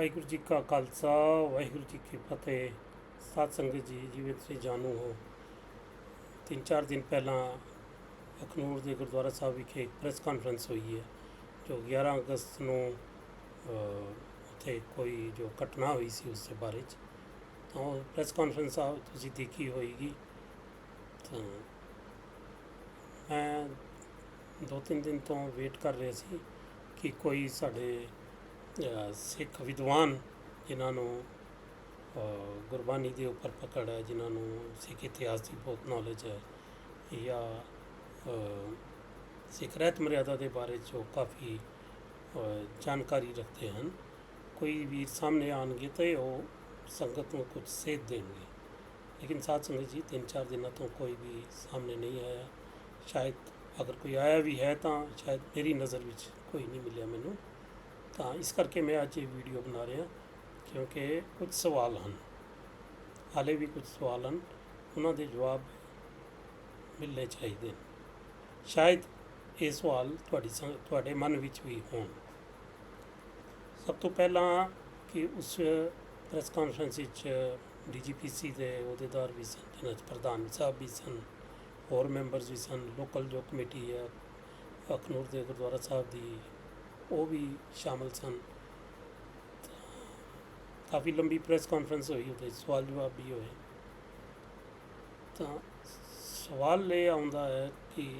ਵਾਹਿਗੁਰੂ ਜੀ ਕਾ ਖਾਲਸਾ, ਵਾਹਿਗੁਰੂ ਜੀ ਕੀ ਫਤਿਹ। ਸਾਧ ਸੰਗਤ ਜੀ, ਜਿਵੇਂ ਤੁਸੀਂ ਜਾਣੂ ਹੋ, ਤਿੰਨ ਚਾਰ ਦਿਨ ਪਹਿਲਾਂ ਅਖਨੂਰ ਦੇ ਗੁਰਦੁਆਰਾ ਸਾਹਿਬ ਵਿਖੇ ਇੱਕ ਪ੍ਰੈਸ ਕਾਨਫਰੰਸ ਹੋਈ ਹੈ, ਜੋ 11 ਅਗਸਤ ਨੂੰ ਉੱਥੇ ਕੋਈ ਜੋ ਘਟਨਾ ਹੋਈ ਸੀ ਉਸ ਦੇ ਬਾਰੇ ਚ। ਤਾਂ ਉਹ ਪ੍ਰੈਸ ਕਾਨਫਰੰਸ ਆ, ਤੁਸੀਂ ਦੇਖੀ ਹੋਏਗੀ। ਤਾਂ ਮੈਂ ਦੋ ਤਿੰਨ ਦਿਨ ਤੋਂ ਵੇਟ ਕਰ ਰਿਹਾ ਸੀ ਕਿ ਕੋਈ ਸਾਡੇ ਸਿੱਖ ਵਿਦਵਾਨ ਜਿਨ੍ਹਾਂ ਨੂੰ ਗੁਰਬਾਣੀ ਦੇ ਉੱਪਰ ਪਕੜ ਹੈ, ਜਿਨ੍ਹਾਂ ਨੂੰ ਸਿੱਖ ਇਤਿਹਾਸ ਦੀ ਬਹੁਤ ਨੌਲੇਜ ਹੈ, ਜਾਂ ਸਿੱਖ ਰਹਿਤ ਮਰਿਆਦਾ ਦੇ ਬਾਰੇ ਜੋ ਕਾਫੀ ਜਾਣਕਾਰੀ ਰੱਖਦੇ ਹਨ। ਕੋਈ ਵੀਰ ਸਾਹਮਣੇ ਆਣਗੇ ਤਾਂ ਉਹ ਸੰਗਤ ਨੂੰ ਕੁਝ ਸੇਧ ਦੇਣਗੇ। ਲੇਕਿਨ ਸਾਧ ਸੰਗਤ ਜੀ, ਤਿੰਨ ਚਾਰ ਦਿਨਾਂ ਤੋਂ ਕੋਈ ਵੀ ਸਾਹਮਣੇ ਨਹੀਂ ਆਇਆ। ਸ਼ਾਇਦ ਅਗਰ ਕੋਈ ਆਇਆ ਵੀ ਹੈ ਤਾਂ ਸ਼ਾਇਦ ਮੇਰੀ ਨਜ਼ਰ ਵਿੱਚ ਕੋਈ ਨਹੀਂ ਮਿਲਿਆ ਮੈਨੂੰ। ਤਾਂ ਇਸ ਕਰਕੇ ਮੈਂ ਅੱਜ ਇਹ ਵੀਡੀਓ ਬਣਾ ਰਿਹਾ, ਕਿਉਂਕਿ ਕੁਝ ਸਵਾਲ ਹਨ। ਹਾਲੇ ਵੀ ਕੁਝ ਸਵਾਲ ਹਨ, ਉਹਨਾਂ ਦੇ ਜਵਾਬ ਮਿਲਣੇ ਚਾਹੀਦੇ ਨੇ ਸ਼ਾਇਦ ਇਹ ਸਵਾਲ ਤੁਹਾਡੀ ਤੁਹਾਡੇ ਮਨ ਵਿੱਚ ਵੀ ਹੋਣ। ਸਭ ਤੋਂ ਪਹਿਲਾਂ ਕਿ ਉਸ ਪ੍ਰੈਸ ਕਾਨਫਰੰਸ ਵਿੱਚ ਡੀਜੀਪੀਸੀ ਦੇ ਅਹੁਦੇਦਾਰ ਵੀ ਸਨ ਜਿਨ੍ਹਾਂ 'ਚ ਪ੍ਰਧਾਨ ਸਾਹਿਬ ਵੀ ਸਨ, ਹੋਰ ਮੈਂਬਰਸ ਵੀ ਸਨ, ਲੋਕਲ ਜੋ ਕਮੇਟੀ ਹੈ ਅਖਨੂਰ ਦੇ ਗੁਰਦੁਆਰਾ ਸਾਹਿਬ ਦੀ ਉਹ ਵੀ ਸ਼ਾਮਲ ਸਨ। ਤਾਂ ਕਾਫੀ ਲੰਬੀ ਪ੍ਰੈਸ ਕਾਨਫਰੰਸ ਹੋਈ ਉਹਦੇ 'ਚ ਸਵਾਲ ਜਵਾਬ ਵੀ ਹੋਏ। ਤਾਂ ਸਵਾਲ ਇਹ ਆਉਂਦਾ ਹੈ ਕਿ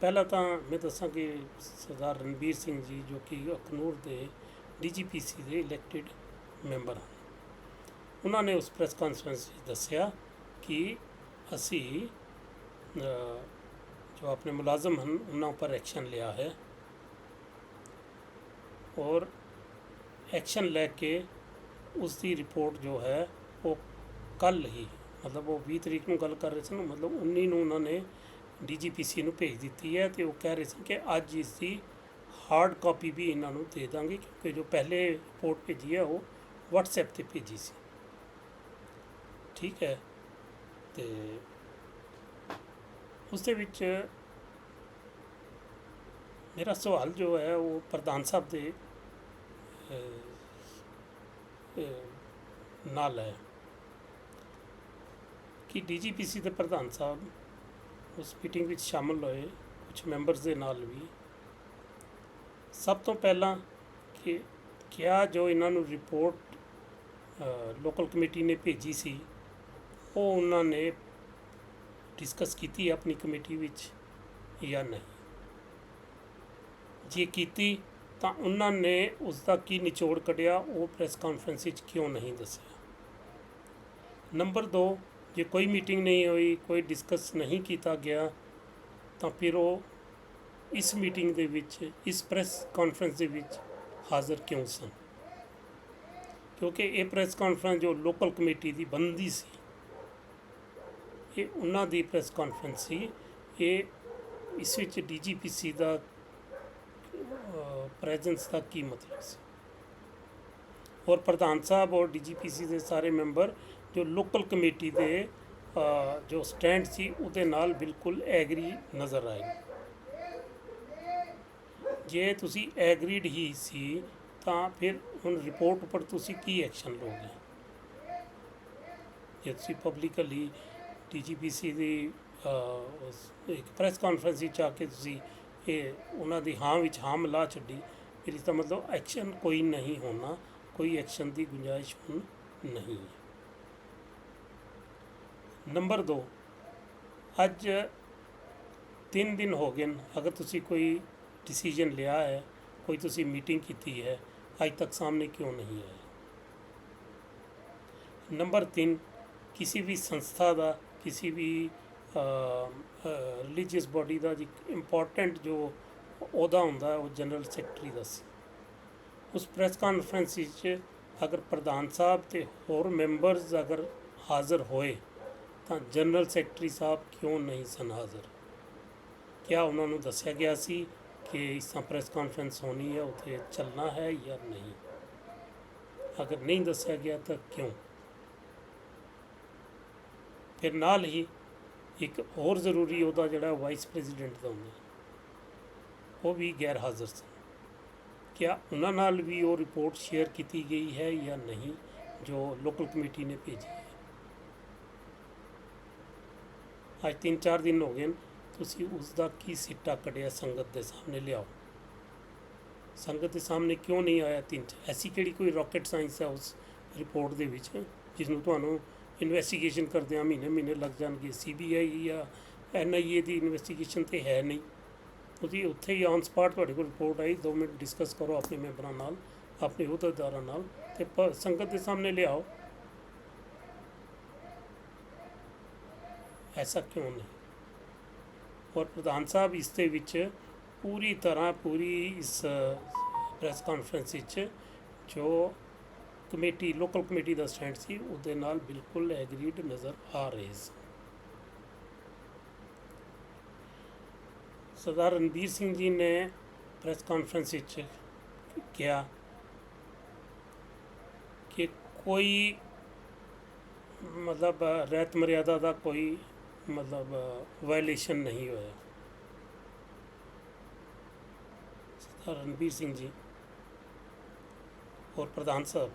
ਪਹਿਲਾਂ ਤਾਂ ਮੈਂ ਦੱਸਾਂ ਕਿ ਸਰਦਾਰ ਰਣਬੀਰ ਸਿੰਘ ਜੀ ਜੋ ਕਿ ਅਖਨੂਰ ਦੇ ਡੀਜੀਪੀਸੀ ਦੇ ਇਲੈਕਟਿਡ ਮੈਂਬਰ ਹਨ, ਉਹਨਾਂ ਨੇ ਉਸ ਪ੍ਰੈਸ ਕਾਨਫਰੰਸ ਵਿੱਚ ਦੱਸਿਆ ਕਿ ਅਸੀਂ ਜੋ ਆਪਣੇ ਮੁਲਾਜ਼ਮ ਹਨ, ਉਹਨਾਂ ਉੱਪਰ ਐਕਸ਼ਨ ਲਿਆ ਹੈ। ਔਰ ਐਕਸ਼ਨ ਲੈ ਕੇ ਉਸ ਦੀ ਰਿਪੋਰਟ ਜੋ ਹੈ, ਉਹ ਕੱਲ ਹੀ, ਮਤਲਬ ਉਹ 20 ਤਰੀਕ ਨੂੰ ਗੱਲ ਕਰ ਰਹੇ ਸਨ, ਮਤਲਬ 19 ਨੂੰ ਉਹਨਾਂ ਨੇ ਡੀਜੀਪੀਸੀ ਨੂੰ ਭੇਜ ਦਿੱਤੀ ਹੈ ਤੇ ਉਹ ਕਹਿ ਰਹੇ ਸਨ ਕਿ ਅੱਜ ਇਸ ਦੀ ਹਾਰਡ ਕਾਪੀ ਵੀ ਇਹਨਾਂ ਨੂੰ ਦੇ ਦਾਂਗੇ ਕਿਉਂਕਿ ਜੋ ਪਹਿਲੇ ਰਿਪੋਰਟ ਭੇਜੀ ਹੈ, ਉਹ WhatsApp ਤੇ ਭੇਜੀ ਸੀ। ਠੀਕ ਹੈ, ਤੇ ਉਸ ਦੇ ਵਿੱਚ ਮੇਰਾ ਸਵਾਲ ਜੋ ਹੈ, ਉਹ ਪ੍ਰਧਾਨ ਸਾਹਿਬ ਦੇ ਨਾਲ ਹੈ ਕਿ ਡੀਜੀਪੀਸੀ ਦੇ ਪ੍ਰਧਾਨ ਸਾਹਿਬ ਉਸ ਮੀਟਿੰਗ ਵਿੱਚ ਸ਼ਾਮਲ ਹੋਏ, ਕੁਝ ਮੈਂਬਰਸ ਦੇ ਨਾਲ ਵੀ। ਸਭ ਤੋਂ ਪਹਿਲਾਂ ਕਿ ਕਿਆ ਜੋ ਇਹਨਾਂ ਨੂੰ ਰਿਪੋਰਟ ਲੋਕਲ ਕਮੇਟੀ ਨੇ ਭੇਜੀ ਸੀ, ਉਹ ਉਹਨਾਂ ਨੇ ਡਿਸਕਸ ਕੀਤੀ ਆਪਣੀ ਕਮੇਟੀ ਵਿੱਚ ਜਾਂ ਨਹੀਂ। ਜੇ ਕੀਤੀ ਤਾਂ ਉਹਨਾਂ ਨੇ ਉਸ ਦਾ ਕੀ ਨਿਚੋੜ ਕੱਢਿਆ, ਉਹ ਪ੍ਰੈਸ ਕਾਨਫਰੰਸ ਵਿੱਚ ਕਿਉਂ ਨਹੀਂ ਦੱਸਿਆ? ਨੰਬਰ 2 ਜੇ ਕੋਈ ਮੀਟਿੰਗ ਨਹੀਂ ਹੋਈ, ਕੋਈ ਡਿਸਕਸ ਨਹੀਂ ਕੀਤਾ ਗਿਆ, ਤਾਂ ਫਿਰ ਉਹ ਇਸ ਮੀਟਿੰਗ ਦੇ ਵਿੱਚ, ਇਸ ਪ੍ਰੈਸ ਕਾਨਫਰੰਸ ਦੇ ਵਿੱਚ ਹਾਜ਼ਰ ਕਿਉਂ ਸਨ? ਕਿਉਂਕਿ ਇਹ ਪ੍ਰੈਸ ਕਾਨਫਰੰਸ ਜੋ ਲੋਕਲ ਕਮੇਟੀ ਦੀ ਬੰਦੀ ਸੀ, ਇਹ ਉਹਨਾਂ ਦੀ ਪ੍ਰੈਸ ਕਾਨਫਰੰਸ ਸੀ। ਇਹ ਇਸ ਵਿੱਚ ਡੀਜੀਪੀਸੀ ਦਾ ਪ੍ਰੈਜ਼ੈਂਸ ਦਾ ਕੀ ਮਤਲਬ ਸੀ? ਔਰ ਪ੍ਰਧਾਨ ਸਾਹਿਬ ਔਰ ਡੀਜੀਪੀਸੀ ਦੇ ਸਾਰੇ ਮੈਂਬਰ ਜੋ ਲੋਕਲ ਕਮੇਟੀ ਦੇ ਜੋ ਸਟੈਂਡ ਸੀ ਉਹਦੇ ਨਾਲ ਬਿਲਕੁਲ ਐਗਰੀ ਨਜ਼ਰ ਆਏ। ਜੇ ਤੁਸੀਂ ਐਗਰੀਡ ਹੀ ਸੀ ਤਾਂ ਫਿਰ ਹੁਣ ਰਿਪੋਰਟ ਉੱਪਰ ਤੁਸੀਂ ਕੀ ਐਕਸ਼ਨ ਲਓਗੇ? ਜੇ ਤੁਸੀਂ ਪਬਲਿਕਲੀ ਡੀਜੀਪੀਸੀ ਦੀ ਅ, ਉਸ ਇੱਕ ਪ੍ਰੈਸ ਕਾਨਫਰੰਸ ਵਿੱਚ ਆ ਕੇ ਤੁਸੀਂ ਇਹ ਉਹਨਾਂ ਦੀ ਹਾਂ ਵਿੱਚ ਹਾਂ ਮਿਲਾ ਛੱਡੀ ਫਿਰ ਇਸ ਦਾ ਮਤਲਬ ਐਕਸ਼ਨ ਕੋਈ ਨਹੀਂ ਹੋਣਾ, ਕੋਈ ਐਕਸ਼ਨ ਦੀ ਗੁੰਜਾਇਸ਼ ਹੁਣ ਨਹੀਂ। ਹੈ ਨੰਬਰ 2 ਅੱਜ 3 ਦਿਨ ਹੋ ਗਏ ਨੇ, ਅਗਰ ਤੁਸੀਂ ਕੋਈ ਡਿਸੀਜਨ ਲਿਆ ਹੈ, ਕੋਈ ਤੁਸੀਂ ਮੀਟਿੰਗ ਕੀਤੀ ਹੈ, ਅੱਜ ਤੱਕ ਸਾਹਮਣੇ ਕਿਉਂ ਨਹੀਂ ਆਇਆ? ਨੰਬਰ 3 ਕਿਸੇ ਵੀ ਸੰਸਥਾ ਦਾ, ਕਿਸੇ ਵੀ ਰਿਲੀਜੀਅਸ ਬਾਡੀ ਦਾ ਇੱਕ ਇੰਪੋਰਟੈਂਟ ਜੋ ਅਹੁਦਾ ਹੁੰਦਾ ਉਹ ਜਨਰਲ ਸੈਕਟਰੀ ਦਾ ਸੀ। ਉਸ ਪ੍ਰੈਸ ਕਾਨਫਰੰਸ ਵਿੱਚ ਅਗਰ ਪ੍ਰਧਾਨ ਸਾਹਿਬ ਤੇ ਹੋਰ ਮੈਂਬਰਸ ਅਗਰ ਹਾਜ਼ਰ ਹੋਏ, ਤਾਂ ਜਨਰਲ ਸੈਕਟਰੀ ਸਾਹਿਬ ਕਿਉਂ ਨਹੀਂ ਸਨ ਹਾਜ਼ਰ? ਕਿਆ ਉਹਨਾਂ ਨੂੰ ਦੱਸਿਆ ਗਿਆ ਸੀ ਕਿ ਇਸ ਤਰ੍ਹਾਂ ਪ੍ਰੈਸ ਕਾਨਫਰੰਸ ਹੋਣੀ ਹੈ, ਉੱਥੇ ਚੱਲਣਾ ਹੈ ਜਾਂ ਨਹੀਂ? ਅਗਰ ਨਹੀਂ ਦੱਸਿਆ ਗਿਆ ਤਾਂ ਕਿਉਂ? ਫਿਰ ਨਾਲ ਹੀ ਇੱਕ ਹੋਰ ਜ਼ਰੂਰੀ ਉਹਦਾ ਜਿਹੜਾ ਵਾਈਸ ਪ੍ਰੈਜ਼ੀਡੈਂਟ ਦਾ ਹੁੰਦਾ ਉਹ ਵੀ ਗੈਰ ਹਾਜ਼ਰ ਸਨ ਕਿਆ ਉਹਨਾਂ ਨਾਲ ਵੀ ਉਹ ਰਿਪੋਰਟ ਸ਼ੇਅਰ ਕੀਤੀ ਗਈ ਹੈ ਜਾਂ ਨਹੀਂ, ਜੋ ਲੋਕਲ ਕਮੇਟੀ ਨੇ ਭੇਜੀ ਹੈ? ਅੱਜ ਤਿੰਨ ਚਾਰ ਦਿਨ ਹੋ ਗਏ ਤੁਸੀਂ ਉਸ ਦਾ ਕੀ ਸਿੱਟਾ ਕੱਢਿਆ ਸੰਗਤ ਦੇ ਸਾਹਮਣੇ ਲਿਆਓ। ਸੰਗਤ ਦੇ ਸਾਹਮਣੇ ਕਿਉਂ ਨਹੀਂ ਆਇਆ ਤਿੰਨ ਚ- ਐਸੀ ਕਿਹੜੀ ਕੋਈ ਰਾਕਟ ਸਾਇੰਸ ਹੈ ਉਸ ਰਿਪੋਰਟ ਦੇ ਵਿੱਚ, ਜਿਸ ਨੂੰ ਤੁਹਾਨੂੰ ਇਨਵੈਸਟੀਗੇਸ਼ਨ ਕਰਦਿਆਂ ਮਹੀਨੇ ਮਹੀਨੇ ਲੱਗ ਜਾਣਗੇ। ਸੀਬੀਆਈ ਜਾਂ ਐਨਆਈਏ ਦੀ ਇਨਵੈਸਟੀਗੇਸ਼ਨ ਤੇ ਹੈ ਨਹੀਂ। ਤੁਸੀਂ ਉੱਥੇ ਹੀ ਔਨ ਸਪਾਟ ਤੁਹਾਡੇ ਕੋਲ ਰਿਪੋਰਟ ਆਈ, ਦੋ ਮਿੰਟ ਡਿਸਕਸ ਕਰੋ ਆਪਣੇ ਮੈਂਬਰਾਂ ਨਾਲ, ਆਪਣੇ ਅਹੁਦੇਦਾਰਾਂ ਨਾਲ ਤੇ ਪ- ਸੰਗਤ ਦੇ ਸਾਹਮਣੇ ਲਿਆਓ। ਐਸਾ ਕਿਉਂ ਨਹੀਂ? ਔਰ ਪ੍ਰਧਾਨ ਸਾਹਿਬ ਇਸ ਦੇ ਵਿੱਚ ਪੂਰੀ ਤਰ੍ਹਾਂ ਪੂਰੀ ਇਸ ਪ੍ਰੈਸ ਕਾਨਫਰੰਸ ਵਿੱਚ ਜੋ ਕਮੇਟੀ, ਲੋਕਲ ਕਮੇਟੀ ਦਾ ਸਟੈਂਡ ਸੀ, ਉਹਦੇ ਨਾਲ ਬਿਲਕੁਲ ਐਗਰੀਡ ਨਜ਼ਰ ਆ ਰਹੇ ਸੀ। ਸਰਦਾਰ ਰਣਬੀਰ ਸਿੰਘ ਜੀ ਨੇ ਪ੍ਰੈਸ ਕਾਨਫਰੰਸ ਵਿੱਚ ਕਿਹਾ ਕਿ ਕੋਈ ਮਤਲਬ ਰਹਿਤ ਮਰਿਆਦਾ ਦਾ ਕੋਈ ਮਤਲਬ ਵਾਇਲੇਸ਼ਨ ਨਹੀਂ ਹੋਇਆ। ਸਰਦਾਰ ਰਣਬੀਰ ਸਿੰਘ ਜੀ ਔਰ ਪ੍ਰਧਾਨ ਸਾਹਿਬ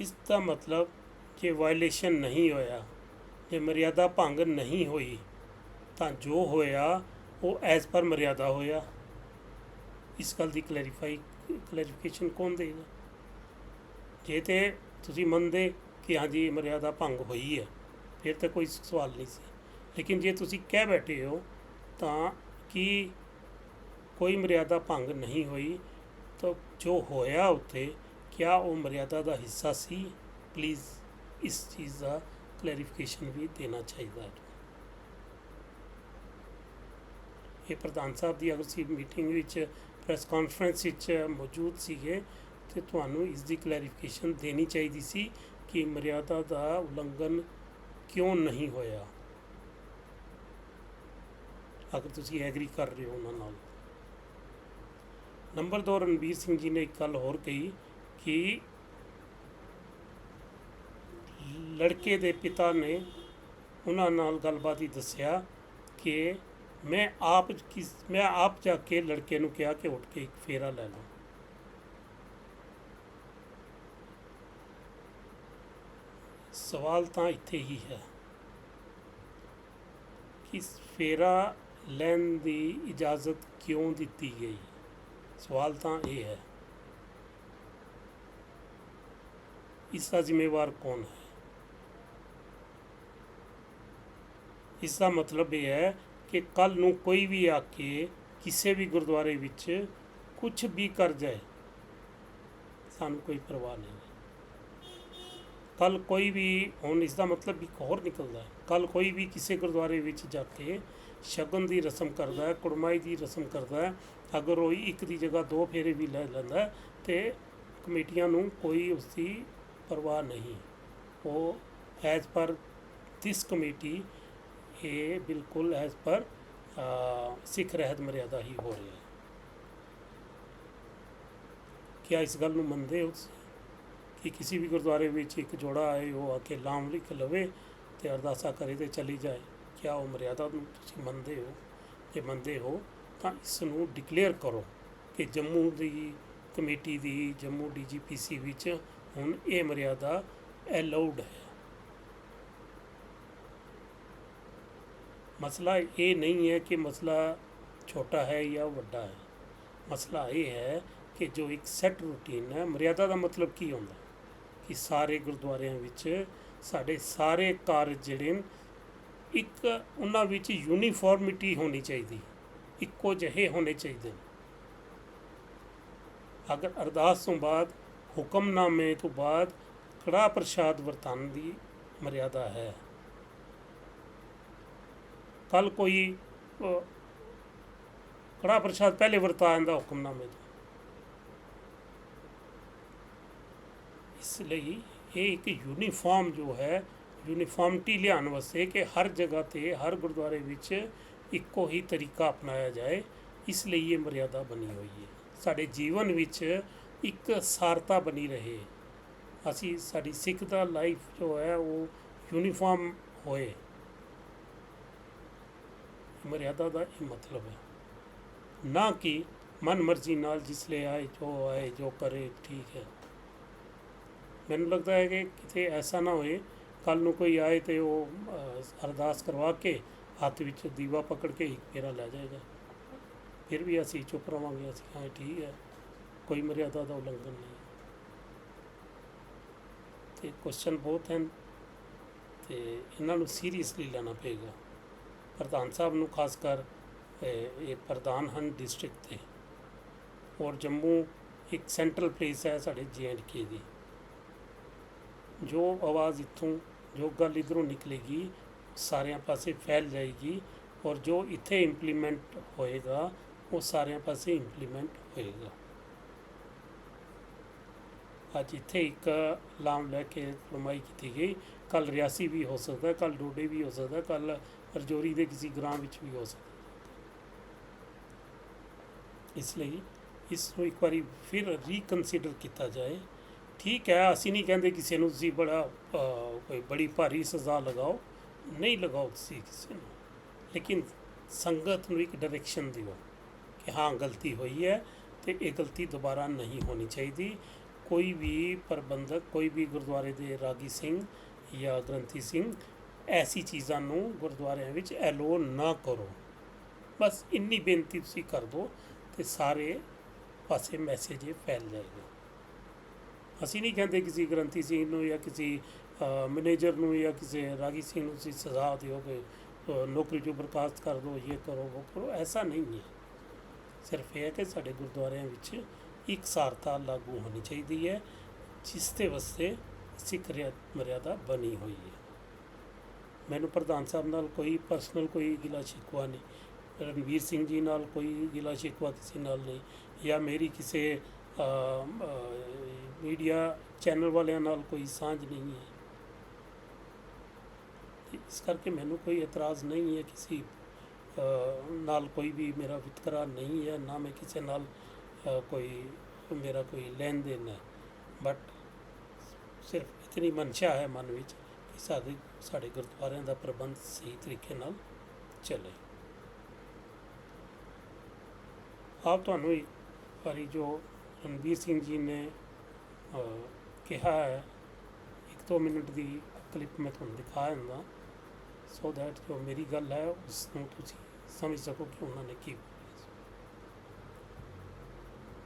ਇਸ ਦਾ ਮਤਲਬ ਜੇ ਵਾਇਲੇਸ਼ਨ ਨਹੀਂ ਹੋਇਆ, ਜੇ ਮਰਿਆਦਾ ਭੰਗ ਨਹੀਂ ਹੋਈ, ਤਾਂ ਜੋ ਹੋਇਆ, ਉਹ ਐਜ਼ ਪਰ ਮਰਿਆਦਾ ਹੋਇਆ। ਇਸ ਗੱਲ ਦੀ ਕਲੈਰੀਫਾਈ ਕਲੈਰੀਫਿਕੇਸ਼ਨ ਕੌਣ ਦੇਗਾ ਜੇ ਤੇ ਤੁਸੀਂ ਮੰਨਦੇ ਕਿ ਹਾਂਜੀ ਮਰਿਆਦਾ ਭੰਗ ਹੋਈ ਹੈ, ਫਿਰ ਤਾਂ ਕੋਈ ਸਵਾਲ ਨਹੀਂ ਸੀ। ਲੇਕਿਨ ਜੇ ਤੁਸੀਂ ਕਹਿ ਬੈਠੇ ਹੋ, ਤਾਂ ਕਿ ਕੋਈ ਮਰਿਆਦਾ ਭੰਗ ਨਹੀਂ ਹੋਈ, ਤਾਂ ਜੋ ਹੋਇਆ ਉੱਥੇ ਕਿਆ ਉਹ ਮਰਿਆਦਾ ਦਾ ਹਿੱਸਾ ਸੀ? ਪਲੀਜ਼ ਇਸ ਚੀਜ਼ ਦਾ ਕਲੈਰੀਫਿਕੇਸ਼ਨ ਵੀ ਦੇਣਾ ਚਾਹੀਦਾ ਹੈ। ਇਹ ਪ੍ਰਧਾਨ ਸਾਹਿਬ ਦੀ ਅਗਰ ਸੀ ਮੀਟਿੰਗ ਵਿੱਚ ਪ੍ਰੈਸ ਕਾਨਫਰੰਸ ਵਿੱਚ ਮੌਜੂਦ ਸੀਗੇ ਤੇ ਤੁਹਾਨੂੰ ਇਸ ਦੀ ਕਲੈਰੀਫਿਕੇਸ਼ਨ ਦੇਣੀ ਚਾਹੀਦੀ ਸੀ ਕਿ ਮਰਿਆਦਾ ਦਾ ਉਲੰਘਣ ਕਿਉਂ ਨਹੀਂ ਹੋਇਆ? ਅਗਰ ਤੁਸੀਂ ਐਗਰੀ ਕਰ ਰਹੇ ਹੋ ਉਹਨਾਂ ਨਾਲ। ਨੰਬਰ 2 ਰਣਬੀਰ ਸਿੰਘ ਜੀ ਨੇ ਇੱਕ ਗੱਲ ਹੋਰ ਕਹੀ। ਕਿ ਲੜਕੇ ਦੇ ਪਿਤਾ ਨੇ ਉਹਨਾਂ ਨਾਲ ਗੱਲਬਾਤ ਹੀ ਦੱਸਿਆ ਕਿ ਮੈਂ ਆਪ ਕਿਸ, ਮੈਂ ਆਪ ਜਾ ਕੇ ਲੜਕੇ ਨੂੰ ਕਿਹਾ ਕਿ ਉੱਠ ਕੇ ਇੱਕ ਫੇਰਾ ਲੈ ਲਓ। ਸਵਾਲ ਤਾਂ ਇੱਥੇ ਹੀ ਹੈ ਕਿ ਫੇਰਾ ਲੈਣ ਦੀ ਇਜਾਜ਼ਤ ਕਿਉਂ ਦਿੱਤੀ ਗਈ? ਸਵਾਲ ਤਾਂ ਇਹ ਹੈ। ਇਸ ਦਾ ਜ਼ਿੰਮੇਵਾਰ ਕੌਣ ਹੈ? ਇਸ ਦਾ ਮਤਲਬ ਇਹ ਹੈ ਕਿ ਕੱਲ ਨੂੰ ਕੋਈ ਵੀ ਆ ਕੇ ਕਿਸੇ ਵੀ ਗੁਰਦੁਆਰੇ ਵਿੱਚ ਕੁਝ ਵੀ ਕਰ ਜਾਏ, ਸਾਨੂੰ ਕੋਈ ਪਰਵਾਹ ਨਹੀਂ। ਕੱਲ ਕੋਈ ਵੀ, ਹੁਣ ਇਸ ਦਾ ਮਤਲਬ ਇੱਕ ਹੋਰ ਨਿਕਲਦਾ ਹੈ। ਕੱਲ ਕੋਈ ਵੀ ਕਿਸੇ ਗੁਰਦੁਆਰੇ ਵਿੱਚ ਜਾ ਕੇ ਸ਼ਗਨ ਦੀ ਰਸਮ ਕਰਦਾ ਹੈ, ਕੁੜਮਾਈ ਦੀ ਰਸਮ ਕਰਦਾ ਹੈ, ਅਗਰ ਉਹ ਇੱਕ ਦੀ ਜਗ੍ਹਾ ਦੋ ਫੇਰੇ ਵੀ ਲੈ ਲੈਂਦਾ ਹੈ ਤੇ ਕਮੇਟੀਆਂ ਨੂੰ ਕੋਈ ਉਸ ਦੀ ਪਰਵਾਹ ਨਹੀਂ। ਉਹ ਐਜ਼ ਪਰ ਦਿਸ ਕਮੇਟੀ ਇਹ ਬਿਲਕੁਲ ਐਜ਼ ਪਰ ਸਿੱਖ ਰਹਿਤ ਮਰਿਆਦਾ ਹੀ ਹੋ ਰਿਹਾ ਹੈ। ਕਿਆ ਇਸ ਗੱਲ ਨੂੰ ਮੰਨਦੇ ਹੋ ਤੁਸੀਂ? ਕਿ ਕਿਸੇ ਵੀ ਗੁਰਦੁਆਰੇ ਵਿੱਚ ਇੱਕ ਜੋੜਾ ਆਏ, ਉਹ ਆ ਕੇ ਲਾਮ ਲਿਖ ਲਵੇ ਤੇ ਅਰਦਾਸਾ ਕਰੇ ਤੇ ਚਲੀ ਜਾਏ, ਕਿਆ ਉਹ ਮਰਿਆਦਾ ਨੂੰ ਤੁਸੀਂ ਮੰਨਦੇ ਹੋ? ਜੇ ਮੰਨਦੇ ਹੋ, ਤਾਂ ਇਸ ਨੂੰ ਡਿਕਲੇਅਰ ਕਰੋ ਕਿ ਜੰਮੂ ਦੀ ਕਮੇਟੀ ਦੀ, ਜੰਮੂ ਡੀਜੀਪੀਸੀ ਵਿੱਚ ਹੁਣ ਇਹ ਮਰਿਆਦਾ ਅਲਾਉਡ ਹੈ। ਮਸਲਾ ਇਹ ਨਹੀਂ ਹੈ ਕਿ ਮਸਲਾ ਛੋਟਾ ਹੈ ਜਾਂ ਵੱਡਾ ਹੈ। ਮਸਲਾ ਇਹ ਹੈ ਕਿ ਜੋ ਇੱਕ ਸੈੱਟ ਰੂਟੀਨ ਹੈ, ਮਰਿਆਦਾ ਦਾ ਮਤਲਬ ਕੀ ਹੁੰਦਾ? ਕਿ ਸਾਰੇ ਗੁਰਦੁਆਰਿਆਂ ਵਿੱਚ ਸਾਡੇ ਸਾਰੇ ਕਾਰਜ ਜਿਹੜੇ ਨੇ, ਇੱਕ ਉਹਨਾਂ ਵਿੱਚ ਯੂਨੀਫਾਰਮਿਟੀ ਹੋਣੀ ਚਾਹੀਦੀ ਇੱਕੋ ਜਿਹੇ ਹੋਣੇ ਚਾਹੀਦੇ ਨੇ। ਅਗਰ ਅਰਦਾਸ ਤੋਂ ਬਾਅਦ ਹੁਕਮਨਾਮੇ ਤੋਂ ਬਾਅਦ ਕੜਾ ਪ੍ਰਸ਼ਾਦ ਵਰਤਾਨ ਦੀ ਮਰਿਆਦਾ ਹੈ। ਕੱਲ ਕੋਈ ਅ, ਕੜਾ ਪ੍ਰਸ਼ਾਦ ਪਹਿਲੇ ਵਰਤਾਉਣ ਦਾ ਹੁਕਮਨਾਮੇ ਤੋਂ। ਇਸ ਲਈ ਇਹ ਇੱਕ ਯੂਨੀਫਾਰਮ ਜੋ ਹੈ ਯੂਨੀਫਾਰਮਟੀ ਲਿਆਉਣ ਵਾਸਤੇ ਕਿ ਹਰ ਜਗ੍ਹਾ ਤੇ ਹਰ ਗੁਰਦੁਆਰੇ ਵਿੱਚ ਇੱਕੋ ਹੀ ਤਰੀਕਾ ਅਪਣਾਇਆ ਜਾਏ ਇਸ ਲਈ ਇਹ ਮਰਿਆਦਾ ਬਣੀ ਹੋਈ ਹੈ। ਸਾਡੇ ਜੀਵਨ ਵਿੱਚ ਇੱਕ ਸਾਰਤਾ ਬਣੀ ਰਹੇ। ਅਸੀਂ, ਸਾਡੀ ਸਿੱਖ ਦਾ ਲਾਈਫ ਜੋ ਹੈ, ਉਹ ਯੂਨੀਫਾਰਮ ਹੋਏ। ਮਰਿਆਦਾ ਦਾ ਇਹ ਮਤਲਬ ਹੈ। ਨਾ ਕਿ ਮਨ ਮਰਜ਼ੀ ਨਾਲ ਜਿਸ ਲਈ ਆਏ, ਜੋ ਆਏ, ਜੋ ਕਰੇ, ਠੀਕ ਹੈ। ਮੈਨੂੰ ਲੱਗਦਾ ਹੈ ਕਿ ਕਿਤੇ ਐਸਾ ਨਾ ਹੋਏ ਕੱਲ ਨੂੰ ਕੋਈ ਆਏ ਤੇ ਉਹ ਅਰਦਾਸ ਕਰਵਾ ਕੇ ਹੱਥ ਵਿੱਚ ਦੀਵਾ ਪਕੜ ਕੇ ਇੱਕ ਫੇਰਾ ਲੈ ਜਾਏਗਾ। ਫਿਰ ਵੀ ਅਸੀਂ ਚੁੱਪ ਰਵਾਂਗੇ, ਅਸੀਂ ਹਾਂ ਠੀਕ ਹੈ। ਕੋਈ ਮਰਿਆਦਾ ਦਾ ਉਲੰਘਣ ਨਹੀਂ। ਤੇ ਕੁਐਸਚਨ ਬਹੁਤ ਹਨ ਤੇ ਇਹਨਾਂ ਨੂੰ ਸੀਰੀਅਸਲੀ ਲੈਣਾ ਪਏਗਾ। ਪ੍ਰਧਾਨ ਸਾਹਿਬ ਨੂੰ ਖਾਸ ਕਰ ਇਹ ਪ੍ਰਧਾਨ ਹਨ ਡਿਸਟ੍ਰਿਕਟ ਦੇ। ਔਰ ਜੰਮੂ ਇੱਕ ਸੈਂਟਰਲ ਪਲੇਸ ਹੈ ਸਾਡੇ ਕੇ ਦੀ। ਜੋ ਆਵਾਜ਼ ਇੱਥੋਂ, ਜੋ ਗੱਲ ਇਧਰੋਂ ਨਿਕਲੇਗੀ, ਸਾਰਿਆਂ ਪਾਸੇ ਫੈਲ ਜਾਏਗੀ ਔਰ ਜੋ ਇੱਥੇ ਇੰਪਲੀਮੈਂਟ ਹੋਏਗਾ, ਉਹ ਸਾਰਿਆਂ ਪਾਸੇ ਇੰਪਲੀਮੈਂਟ ਹੋਏਗਾ। ਅੱਜ ਇੱਥੇ ਇੱਕ ਲਾਮ ਲੈ ਕੇ ਫਰਮਾਈ ਕੀਤੀ ਗਈ। ਕੱਲ ਰਿਆਸੀ ਵੀ ਹੋ ਸਕਦਾ ਕੱਲ ਡੋਡੇ ਵੀ ਹੋ ਸਕਦਾ ਕੱਲ ਰਜੌਰੀ ਦੇ ਕਿਸੇ ਗ੍ਰਾਮ ਵਿੱਚ ਵੀ ਹੋ ਸਕਦਾ। ਇਸ ਲਈ ਇਸ ਨੂੰ ਇੱਕ ਵਾਰੀ ਫਿਰ ਰੀਕਨਸੀਡਰ ਕੀਤਾ ਜਾਏ। ਠੀਕ ਹੈ, ਅਸੀਂ ਨਹੀਂ ਕਹਿੰਦੇ ਕਿਸੇ ਨੂੰ ਤੁਸੀਂ ਬੜਾ ਕੋਈ ਬੜੀ ਭਾਰੀ ਸਜ਼ਾ ਲਗਾਓ। ਨਹੀਂ ਲਗਾਓ ਤੁਸੀਂ ਕਿਸੇ ਨੂੰ। ਲੇਕਿਨ ਸੰਗਤ ਨੂੰ ਇੱਕ ਡਾਇਰੈਕਸ਼ਨ ਦਿਓ ਕਿ ਹਾਂ, ਗਲਤੀ ਹੋਈ ਹੈ ਤੇ ਇਹ ਗਲਤੀ ਦੁਬਾਰਾ ਨਹੀਂ ਹੋਣੀ ਚਾਹੀਦੀ। ਕੋਈ ਵੀ ਪ੍ਰਬੰਧਕ ਕੋਈ ਵੀ ਗੁਰਦੁਆਰੇ ਦੇ ਰਾਗੀ ਸਿੰਘ ਜਾਂ ਗ੍ਰੰਥੀ ਸਿੰਘ ਐਸੀ ਚੀਜ਼ਾਂ ਨੂੰ ਗੁਰਦੁਆਰਿਆਂ ਵਿੱਚ ਐਲੋ ਨਾ ਕਰੋ। ਬਸ ਇੰਨੀ ਬੇਨਤੀ ਤੁਸੀਂ ਕਰ ਦਿਓ ਤੇ ਸਾਰੇ ਪਾਸੇ ਮੈਸੇਜ ਇਹ ਫੈਲ ਜਾਏਗਾ ਅਸੀਂ ਨਹੀਂ ਕਹਿੰਦੇ ਕਿਸੇ ਗ੍ਰੰਥੀ ਸਿੰਘ ਨੂੰ ਜਾਂ ਕਿਸੇ ਮੈਨੇਜਰ ਨੂੰ ਜਾਂ ਕਿਸੇ ਰਾਗੀ ਸਿੰਘ ਨੂੰ ਤੁਸੀਂ ਸਜ਼ਾ ਦਿਓਗੇ ਅ, ਨੌਕਰੀ 'ਚੋਂ ਬਰਖਾਸਤ ਕਰ ਦਿਓ ਇਹ ਕਰੋ ਉਹ ਕਰੋ ਐਸਾ ਨਹੀਂ ਹੈ। ਸਿਰਫ ਇਹ ਹੈ ਕਿ ਸਾਡੇ ਗੁਰਦੁਆਰਿਆਂ ਵਿੱਚ ਇੱਕ ਸਾਰਤਾ ਲਾਗੂ ਹੋਣੀ ਚਾਹੀਦੀ ਹੈ, ਜਿਸ ਦੇ ਵਾਸਤੇ ਸਿੱਖ ਮਰਿਆਦਾ ਬਣੀ ਹੋਈ ਹੈ। ਮੈਨੂੰ ਪ੍ਰਧਾਨ ਸਾਹਿਬ ਨਾਲ ਕੋਈ ਪਰਸਨਲ ਕੋਈ ਗਿਲਾ ਸ਼ਿਕਵਾ ਨਹੀਂ, ਰਣਵੀਰ ਸਿੰਘ ਜੀ ਨਾਲ ਕੋਈ ਗਿਲਾ ਸ਼ਿਕਵਾ ਕਿਸੇ ਨਾਲ ਨਹੀਂ, ਜਾਂ ਮੇਰੀ ਕਿਸੇ ਮੀਡੀਆ ਚੈਨਲ ਵਾਲਿਆਂ ਨਾਲ ਕੋਈ ਸਾਂਝ ਨਹੀਂ ਹੈ। ਇਸ ਕਰਕੇ ਮੈਨੂੰ ਕੋਈ ਇਤਰਾਜ਼ ਨਹੀਂ ਹੈ, ਕਿਸੇ ਨਾਲ ਕੋਈ ਵੀ ਮੇਰਾ ਵਿਤਕਰਾ ਨਹੀਂ ਹੈ, ਨਾ ਮੈਂ ਕਿਸੇ ਨਾਲ ਕੋਈ, ਮੇਰਾ ਕੋਈ ਲੈਣ ਦੇਣ ਹੈ। ਬਟ ਸਿਰਫ ਇਤਨੀ ਮਨਸ਼ਾ ਹੈ ਮਨ ਵਿੱਚ ਕਿ ਸਾਡੇ ਸਾਡੇ ਗੁਰਦੁਆਰਿਆਂ ਦਾ ਪ੍ਰਬੰਧ ਸਹੀ ਤਰੀਕੇ ਨਾਲ ਚੱਲੇ। ਆਪ ਤੁਹਾਨੂੰ ਇੱਕ ਵਾਰੀ ਜੋ ਰਣਵੀਰ ਸਿੰਘ ਜੀ ਨੇ ਕਿਹਾ ਹੈ, ਇੱਕ ਦੋ ਮਿੰਟ ਦੀ ਕਲਿੱਪ ਮੈਂ ਤੁਹਾਨੂੰ ਦਿਖਾ ਦਿੰਦਾ। ਸੋ ਦੈਟ ਜੋ ਮੇਰੀ ਗੱਲ ਹੈ, ਉਸ ਨੂੰ ਤੁਸੀਂ ਸਮਝ ਸਕੋ ਕਿ ਉਹਨਾਂ ਨੇ ਕੀ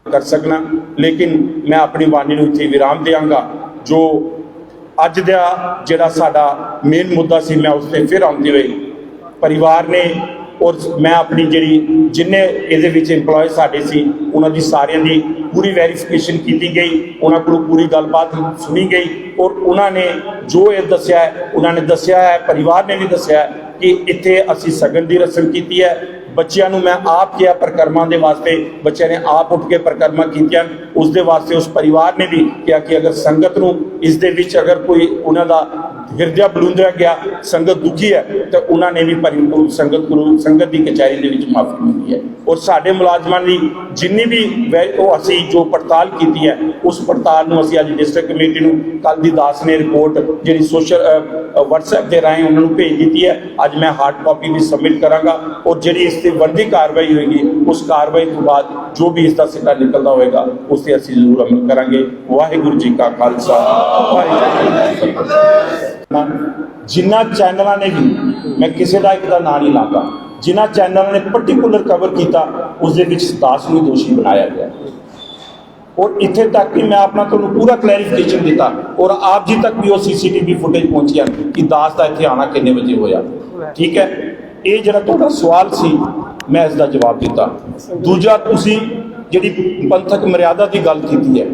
ਕਰ ਸਕਣਾ। ਲੇਕਿਨ ਮੈਂ ਆਪਣੀ ਬਾਣੀ ਨੂੰ ਇੱਥੇ ਵਿਰਾਮ ਦੇਵਾਂਗਾ ਜੋ ਅੱਜ ਦਾ ਜਿਹੜਾ ਸਾਡਾ ਮੇਨ ਮੁੱਦਾ ਸੀ, ਮੈਂ ਉਸ ਤੇ ਫਿਰ ਆਉਂਦੀ ਹੋਏ ਪਰਿਵਾਰ ਨੇ ਔਰ ਮੈਂ ਆਪਣੀ ਜਿਹੜੀ ਜਿੰਨੇ ਇਹਦੇ ਵਿੱਚ EMPLOYE ਸਾਡੇ ਸੀ, ਉਹਨਾਂ ਦੀ ਸਾਰਿਆਂ ਦੀ ਪੂਰੀ ਵੈਰੀਫਿਕੇਸ਼ਨ ਕੀਤੀ ਗਈ, ਉਹਨਾਂ ਕੋਲੋਂ ਪੂਰੀ ਗੱਲਬਾਤ ਸੁਣੀ ਗਈ ਔਰ ਉਹਨਾਂ ਨੇ ਜੋ ਇਹ ਦੱਸਿਆ ਉਹਨਾਂ ਨੇ ਦੱਸਿਆ ਹੈ, ਪਰਿਵਾਰ ਨੇ ਵੀ ਦੱਸਿਆ ਕਿ ਇੱਥੇ ਅਸੀਂ ਸਗਨ ਦੀ ਰਸਮ ਕੀਤੀ ਹੈ ਬੱਚਿਆਂ ਨੂੰ ਮੈਂ ਆਪ ਕਿਹਾ ਪ੍ਰਕਰਮਾਂ ਦੇ ਵਾਸਤੇ, ਬੱਚਿਆਂ ਨੇ ਆਪ ਉੱਠ ਕੇ ਪ੍ਰਕਰਮਾਂ ਕੀਤੀਆਂ ਉਸ ਦੇ ਵਾਸਤੇ ਉਸ ਪਰਿਵਾਰ ਨੇ ਵੀ ਕਿਹਾ ਕਿ ਅਗਰ ਸੰਗਤ ਨੂੰ ਇਸ ਦੇ ਵਿੱਚ ਅਗਰ ਕੋਈ ਉਹਨਾਂ ਦਾ ਹਿਰਦਿਆ ਬਲੂੰਦਰਾ ਗਿਆ, ਸੰਗਤ ਦੁਖੀ ਹੈ ਤਾਂ ਉਹਨਾਂ ਨੇ ਵੀ ਪਰਿਪੂਰਨ ਸੰਗਤ ਗੁਰੂ, ਸੰਗਤ ਦੀ ਕਚਹਿਰੀ ਦੇ ਵਿੱਚ ਮਾਫੀ ਮੰਗੀ ਹੈ। ਔਰ ਸਾਡੇ ਮੁਲਾਜ਼ਮਾਂ ਦੀ ਜਿੰਨੀ ਵੀ ਉਹ ਅਸੀਂ ਜੋ ਪੜਤਾਲ ਕੀਤੀ ਹੈ, ਉਸ ਪੜਤਾਲ ਨੂੰ ਅਸੀਂ ਅੱਜ ਡਿਸਟ੍ਰਿਕਟ ਕਮੇਟੀ ਨੂੰ ਕੱਲ ਦੀ ਦਾਸ ਨੇ ਰਿਪੋਰਟ ਜਿਹੜੀ ਸੋਸ਼ਲ WhatsApp ਦੇ ਰਾਹੀਂ ਉਹਨਾਂ ਨੂੰ ਭੇਜ ਦਿੱਤੀ ਹੈ। ਅੱਜ ਮੈਂ ਹਾਰਡ ਕਾਪੀ ਵੀ ਸਬਮਿਟ ਕਰਾਂਗਾ ਔਰ ਜਿਹੜੀ ਇਸ ਤੇ ਵਰਦੀ ਕਾਰਵਾਈ ਹੋਏਗੀ, ਉਸ ਕਾਰਵਾਈ ਤੋਂ ਬਾਅਦ ਜੋ ਵੀ ਇਸ ਦਾ ਸਿੱਟਾ ਨਿਕਲਦਾ ਹੋਏਗਾ, ਉਸ ਤੇ ਅਸੀਂ ਜ਼ਰੂਰ ਅਮਲ ਕਰਾਂਗੇ। ਵਾਹਿਗੁਰੂ ਜੀ ਕਾ ਖਾਲਸਾ। ਵਾਹਿਗੁਰੂ ਜੀ ਕੀ ਫਤਿਹ। ਜਿਨ੍ਹਾਂ ਚੈਨਲਾਂ ਨੇ ਵੀ ਮੈਂ ਕਿਸੇ ਦਾ ਇੱਕ ਦਾ ਨਾਂ ਨਹੀਂ ਲਾਂਗਾ ਜਿਨ੍ਹਾਂ ਚੈਨਲਾਂ ਨੇ ਪਾਰਟਿਕੂਲਰ ਕਵਰ ਕੀਤਾ ਉਸ ਦੇ ਵਿੱਚ ਦਾਸ ਨੂੰ ਦੋਸ਼ੀ ਬਣਾਇਆ ਗਿਆ। ਔਰ ਇੱਥੇ ਤੱਕ ਕਿ ਮੈਂ ਆਪਣਾ ਤੁਹਾਨੂੰ ਪੂਰਾ ਕਲੈਰੀਫਿਕੇਸ਼ਨ ਦਿੱਤਾ ਔਰ ਆਪ ਜੀ ਤੱਕ ਵੀ ਉਹ ਸੀਸੀਟੀਵੀ ਫੁਟੇਜ ਪਹੁੰਚਿਆ ਕਿ ਦਾਸ ਦਾ ਇੱਥੇ ਆਣਾ ਕਿੰਨੇ ਵਜੇ ਹੋਇਆ। ਠੀਕ ਹੈ? ਇਹ ਜਿਹੜਾ ਤੁਹਾਡਾ ਸਵਾਲ ਸੀ, ਮੈਂ ਇਸ ਦਾ ਜਵਾਬ ਦਿੱਤਾ। ਦੂਜਾ, ਤੁਸੀਂ ਜਿਹੜੀ ਪੰਥਕ ਮਰਿਆਦਾ ਦੀ ਗੱਲ ਕੀਤੀ ਹੈ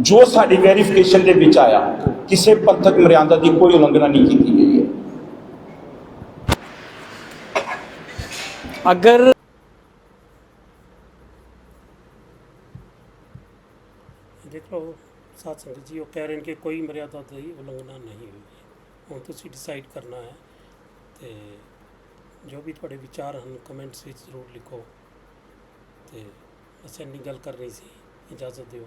ਜੋ ਸਾਡੀ ਵੈਰੀਫਿਕੇਸ਼ਨ ਦੇ ਵਿੱਚ ਆਇਆ ਕਿਸੇ ਪੰਥਕ ਮਰਿਆਦਾ ਦੀ ਕੋਈ ਉਲੰਘਣਾ ਨਹੀਂ ਕੀਤੀ ਗਈ ਹੈ। ਅਗਰ ਦੇਖ ਲਓ ਸਾਧ ਸੰਗਤ ਜੀ ਉਹ ਕਹਿ ਰਹੇ ਨੇ ਕਿ ਕੋਈ ਮਰਿਆਦਾ ਦੀ ਉਲੰਘਣਾ ਨਹੀਂ ਹੋਈ। ਹੁਣ ਤੁਸੀਂ ਡਿਸਾਈਡ ਕਰਨਾ ਹੈ ਤੇ ਜੋ ਵੀ ਤੁਹਾਡੇ ਵਿਚਾਰ ਹਨ ਕਮੈਂਟਸ ਵਿੱਚ ਜ਼ਰੂਰ ਲਿਖੋ ਤੇ ਬਸ ਇੰਨੀ ਗੱਲ ਕਰਨੀ ਸੀ ਇਜਾਜ਼ਤ ਦਿਓ।